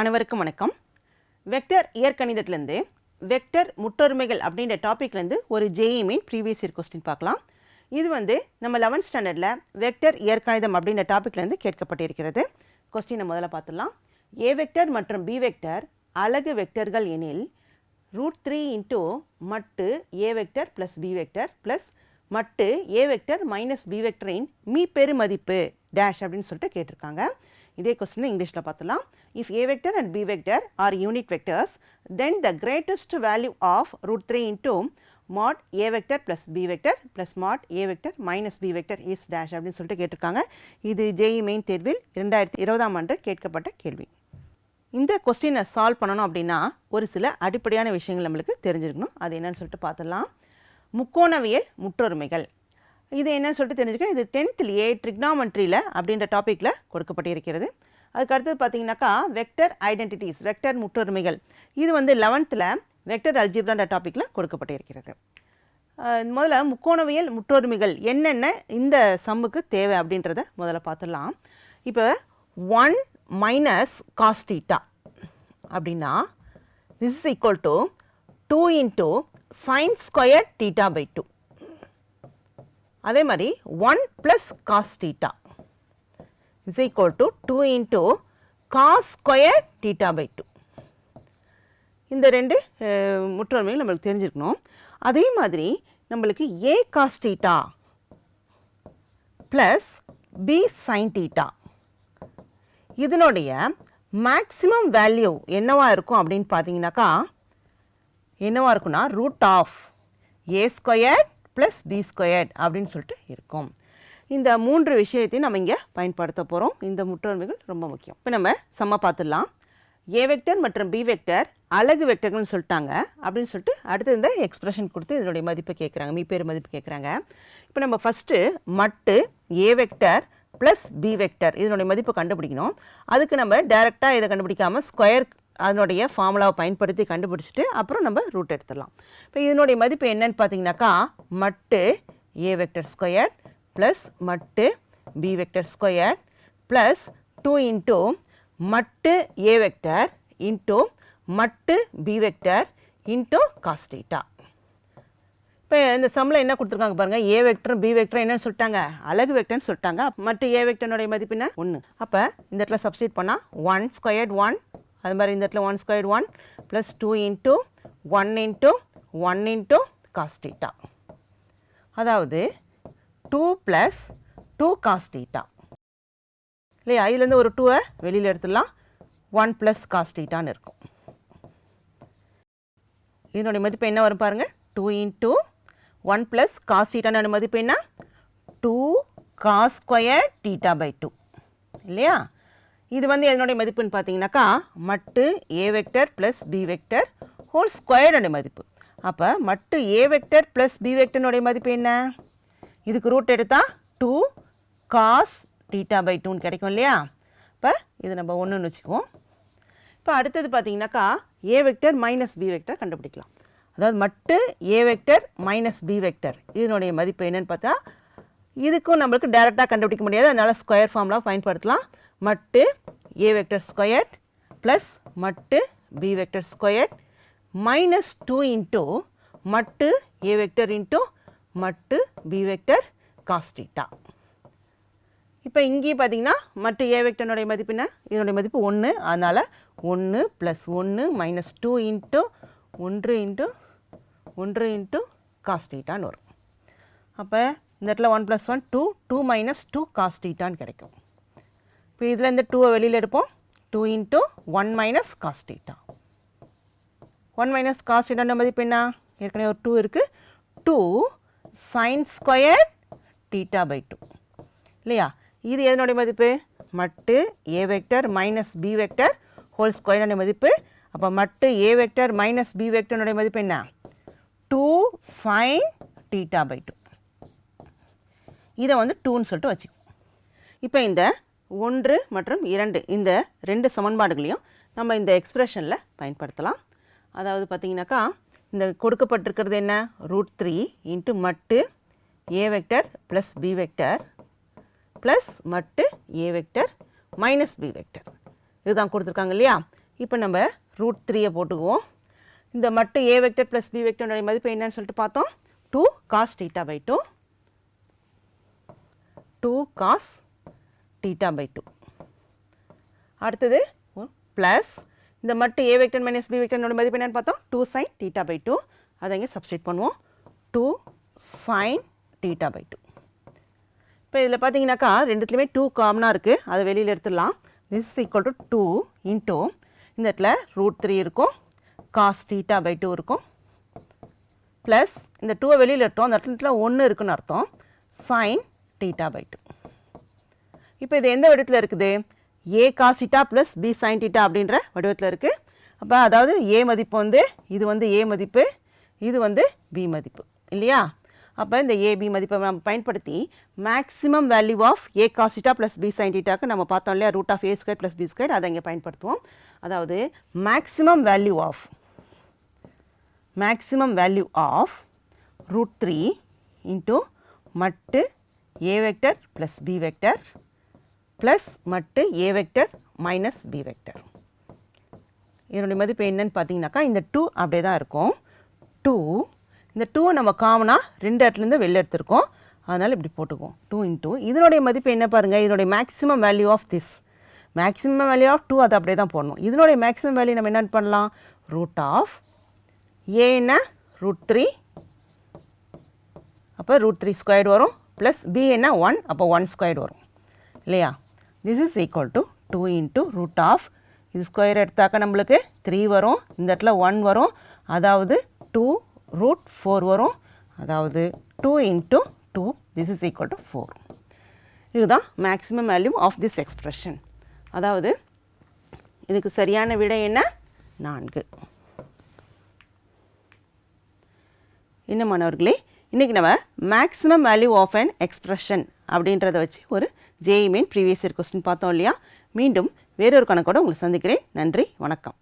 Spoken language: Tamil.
அனைவருக்கும் வணக்கம். வெக்டர் இயற்கணிதத்திலேருந்து வெக்டர் முற்றொருமைகள் அப்படின்ற டாப்பிக்லேருந்து ஒரு JEE main previous year question பார்க்கலாம். இது வந்து நம்ம லெவன்த் ஸ்டாண்டர்டில் வெக்டர் இயற்கணிதம் அப்படின்ற டாப்பிக்லேருந்து கேட்கப்பட்டிருக்கிறது. கொஸ்டினை முதல்ல பார்த்துடலாம். ஏ வெக்டர் மற்றும் பி வெக்டர் அலகு வெக்டர்கள் எனில் ரூட் த்ரீ இன்ட்டு மட்டு A vector plus B vector plus மட்டு ஏ வெக்டர் மைனஸ் பி வெக்டரின் மீ பெருமதிப்பு டேஷ் அப்படின்னு சொல்லிட்டு கேட்டிருக்காங்க. இதே கொஸ்டின் இங்கிலீஷில் பார்த்துலாம் if A vector and B vector are unit vectors then the greatest value of root three into mod A vector plus B vector plus mod A vector minus B vector is dash அப்படின்னு சொல்லிட்டு கேட்டிருக்காங்க. இது ஜேஇ மெயின் தேர்வில் இரண்டாயிரத்தி இருபதாம் ஆண்டு கேட்கப்பட்ட கேள்வி. இந்த கொஸ்டினை சால்வ் பண்ணணும் அப்படின்னா ஒரு சில அடிப்படையான விஷயங்கள் நம்மளுக்கு தெரிஞ்சிருக்கணும். அது என்னன்னு சொல்லிட்டு பார்த்துடலாம். முக்கோணவியல் முற்றொருமைகள். இது என்னன்னு சொல்லிட்டு தெரிஞ்சுக்கணும். இது டென்த்லேயே ட்ரிக்னாமெண்ட்ரியில் அப்படின்ற டாப்பிக்கில் கொடுக்கப்பட்டிருக்கிறது. அதுக்கு அடுத்தது பார்த்தீங்கன்னாக்கா வெக்டர் ஐடென்டிட்டிஸ் வெக்டர் முற்றொருமைகள். இது வந்து லெவன்த்தில் வெக்டர் அல்ஜிப்ரான்ற டாப்பிக்கில் கொடுக்கப்பட்டிருக்கிறது. முதல்ல முக்கோணவியல் முற்றொருமைகள். என்னென்ன இந்த சம்முக்கு தேவை அப்படின்றத முதல்ல பார்த்துடலாம். இப்போ ஒன் மைனஸ் காஸ்டீட்டா அப்படின்னா this is equal to two into sine square theta by two அதே மாதிரி one plus cos theta is equal to two into cos square theta by two இந்த ரெண்டு அஹ், முற்றொருமைகள் நம்மளுக்கு தெரிஞ்சிருக்கணும். அதே மாதிரி நம்மளுக்கு A cos theta plus B sine theta இதனுடைய மேக்ஸிமம் வேல்யூ என்னவா இருக்கும் அப்படின்னு பார்த்தீங்கன்னாக்கா என்னவாக இருக்குன்னா root of A square plus B square அப்படின்னு சொல்லிட்டு இருக்கும். இந்த மூன்று விஷயத்தையும் நம்ம இங்கே பயன்படுத்த போகிறோம் இந்த முற்றொருமைகள் ரொம்ப முக்கியம். இப்போ நம்ம செம்ம பார்த்துடலாம். ஏ வெக்டர் மற்றும் பி வெக்டர் அழகு வெக்டர்கள்னு சொல்லிட்டாங்க. அப்படின்னு சொல்லிட்டு அடுத்து இந்த எக்ஸ்பிரஷன் கொடுத்து இதனுடைய மதிப்பை கேட்குறாங்க மீப்பேர் மதிப்பு கேட்குறாங்க இப்போ நம்ம ஃபஸ்ட்டு மட்டு A vector plus B vector இதனுடைய மதிப்பை கண்டுபிடிக்கணும். அதுக்கு நம்ம டைரெக்டாக இதை கண்டுபிடிக்காமல் ஸ்கொயர் அதனுடைய ஃபார்முலாவை பயன்படுத்தி கண்டுபிடிச்சிட்டு அப்புறம் நம்ம ரூட் எடுத்துடலாம். இப்போ இதனுடைய மதிப்பு என்னன்னு பார்த்தீங்கன்னாக்கா மட்டு ஏ வெக்டர் ஸ்கொயர் ப்ளஸ் மட்டு B vector square plus two into மட்டு ஏ வெக்டர் இன்ட்டு மட்டு B vector into cos theta இப்போ இந்த சம்மில் என்ன கொடுத்துருக்காங்க பாருங்கள் ஏ வெக்டரும் பி வெக்டரும் என்னன்னு சொல்லிட்டாங்க. அழகு வெக்டர்னு சொல்லிட்டாங்க. மற்ற ஏ வெக்டனுடைய மதிப்பு என்ன? ஒன்று அப்போ இந்த இடத்துல சப்ஸ்டியூட் பண்ணால் ஒன் ஸ்கொயர்ட் ஒன் அது மாதிரி இந்த இடத்துல one square one plus two into one into one into cos theta அதாவது two plus two cos theta இல்லையா? இதுலேருந்து ஒரு டூவை வெளியில் எடுத்துடலாம். ஒன் ப்ளஸ் காஸ்டீட்டான்னு இருக்கும். இதனுடைய மதிப்பு என்ன வரும் பாருங்கள் two into one plus cos டீட்டான மதிப்பு என்ன? Two cos square theta by two இல்லையா? இது வந்து எதனுடைய மதிப்புன்னு பார்த்தீங்கன்னாக்கா மட்டு A vector plus B vector whole ஸ்கொயர்டுடைய மதிப்பு. அப்போ மட்டு ஏ வெக்டர் ப்ளஸ் பி வெக்டர்னுடைய மதிப்பு என்ன? இதுக்கு ரூட் எடுத்தால் டூ காஸ் டீட்டா பை டூன்னு கிடைக்கும் இல்லையா? இப்போ இது நம்ம ஒன்றுன்னு வச்சுக்குவோம். இப்போ அடுத்தது பார்த்தீங்கன்னாக்கா A vector minus B vector கண்டுபிடிக்கலாம். அதாவது மட்டு A vector minus B vector இதனுடைய மதிப்பு என்னென்னு பார்த்தா இதுக்கும் நம்மளுக்கு டேரெக்டாக கண்டுபிடிக்க முடியாது. அதனால் ஸ்கொயர் ஃபார்ம்லாம் பயன்படுத்தலாம். மட்டு ஏ வெக்டர் ஸ்கொயர் ப்ளஸ் மட்டு B vector square minus two into மட்டு ஏ வெக்டர் இன்ட்டு மட்டு பி வெக்டர் காஸ்டீட்டா இப்போ இங்கேயும் பார்த்தீங்கன்னா மட்டு ஏ வெக்டனுடைய மதிப்பு என்ன? இதனுடைய மதிப்பு ஒன்று அதனால் ஒன்று ப்ளஸ் ஒன்று மைனஸ் டூ இன்ட்டு ஒன்று இன்ட்டு ஒன்று இன்ட்டு காஸ்டீட்டான்னு வரும். அப்போ இந்த இடத்துல one plus one two two minus two காஸ்டீட்டான்னு கிடைக்கும். இப்போ இதில் இந்த டூவை வெளியில் எடுப்போம். Two into one minus cos theta one minus காஸ்டீட்டான மதிப்பு என்ன? ஏற்கனவே ஒரு டூ இருக்குது two sine square theta by two இல்லையா? இது எதனுடைய மதிப்பு? மட்டு A vector minus B vector whole ஸ்கொயருடைய மதிப்பு. அப்போ மட்டு ஏ வெக்டர் மைனஸ் பி வெக்டருடைய மதிப்பு என்ன? Two sine theta by two இதை வந்து டூன்னு சொல்லிட்டு வச்சுக்குவோம் இப்போ இந்த ஒன்று மற்றும் இரண்டு இந்த ரெண்டு சமன்பாடுகளையும் நம்ம இந்த எக்ஸ்ப்ரெஷனில் பயன்படுத்தலாம். அதாவது பார்த்திங்கனாக்கா இந்த கொடுக்கப்பட்டிருக்கிறது என்ன? ரூட் த்ரீ இன்ட்டு மட்டு A vector plus B vector plus மட்டு A vector minus B vector இதுதான் கொடுத்துருக்காங்க இல்லையா? இப்போ நம்ம ரூட் த்ரீயை போட்டுக்குவோம். இந்த மட்டு ஏ வெக்டர் ப்ளஸ் பி வெக்டருடைய மதிப்பு என்னன்னு சொல்லிட்டு பார்த்தோம். Two cos theta by two two cos theta by two அடுத்தது ப்ளஸ் இந்த மட்டு ஏ வெக்டர் மைனஸ் பி வெக்டர்னோட மதிப்பு என்னன்னு பார்த்தோம்? Two sine theta by two அதை இங்கே சப்ஸ்டிட் பண்ணுவோம். Two sine theta by two இப்போ இதில் பார்த்தீங்கன்னாக்கா ரெண்டுத்துலையுமே டூ காமனாக இருக்குது அதை வெளியில் எடுத்துடலாம். This is equal to two into இந்த இடத்துல ரூட் த்ரீ இருக்கும். காஸ் டீட்டா பை டூ இருக்கும். ப்ளஸ் இந்த டூவை வெளியில் எடுத்தோம். அந்த இடத்துல ஒன்று இருக்குன்னு அர்த்தம். சைன் டீட்டா பை டூ இப்போ இது எந்த வடிவத்தில் இருக்குது? A cos theta plus B sine theta அப்படின்ற வடிவத்தில் இருக்குது அப்போ அதாவது ஏ மதிப்பு வந்து இது வந்து ஏ மதிப்பு இது வந்து பி மதிப்பு. இல்லையா? அப்போ இந்த ஏபி மதிப்பை நம்ம பயன்படுத்தி maximum value of A cos theta plus B சைன்டிட்டாக்கு நம்ம பார்த்தோம் இல்லையா? Root of A square plus B square அதை இங்கே பயன்படுத்துவோம். அதாவது maximum value of maximum value of root three into மட்டு A vector plus B vector plus மட்டு A vector minus B vector இதனுடைய மதிப்பு என்னன்னு பார்த்தீங்கன்னாக்கா இந்த டூ அப்படியே தான் இருக்கும். டூ இந்த டூவை நம்ம காமனாக ரெண்டு இடத்துலேருந்து வெளில எடுத்துருக்கோம். அதனால் இப்படி போட்டுக்குவோம். டூ இன்டூ இதனுடைய மதிப்பு என்ன பாருங்கள் இதனுடைய maximum value of this maximum value of two அதை அப்படியே தான் போடணும். இதனுடைய மேக்ஸிமம் வேல்யூ நம்ம என்ன பண்ணலாம்? ரூட் ஆஃப் ஏன்னா ரூட் த்ரீ அப்போ ரூட் த்ரீ ஸ்கொயர்டு வரும் ப்ளஸ் பி என்ன? ஒன் அப்போ ஒன் ஸ்கொயர்டு வரும். இல்லையா? This is equal to two into root of இது ஸ்கொயர் எடுத்தாக்க நம்மளுக்கு த்ரீ வரும். இந்த இடத்துல ஒன் வரும். அதாவது டூ ரூட் ஃபோர் வரும். அதாவது two into two this is equal to four இதுதான் maximum value of this expression அதாவது இதுக்கு சரியான விடை என்ன? நான்கு. என்ன மாணவர்களே இன்றைக்கி நம்ம maximum value of an expression அப்படின்றத வச்சு ஒரு JEE main previous year question பார்த்தோம் இல்லையா? மீண்டும் வேறொரு கணக்கோடு உங்களை சந்திக்கிறேன். நன்றி வணக்கம்.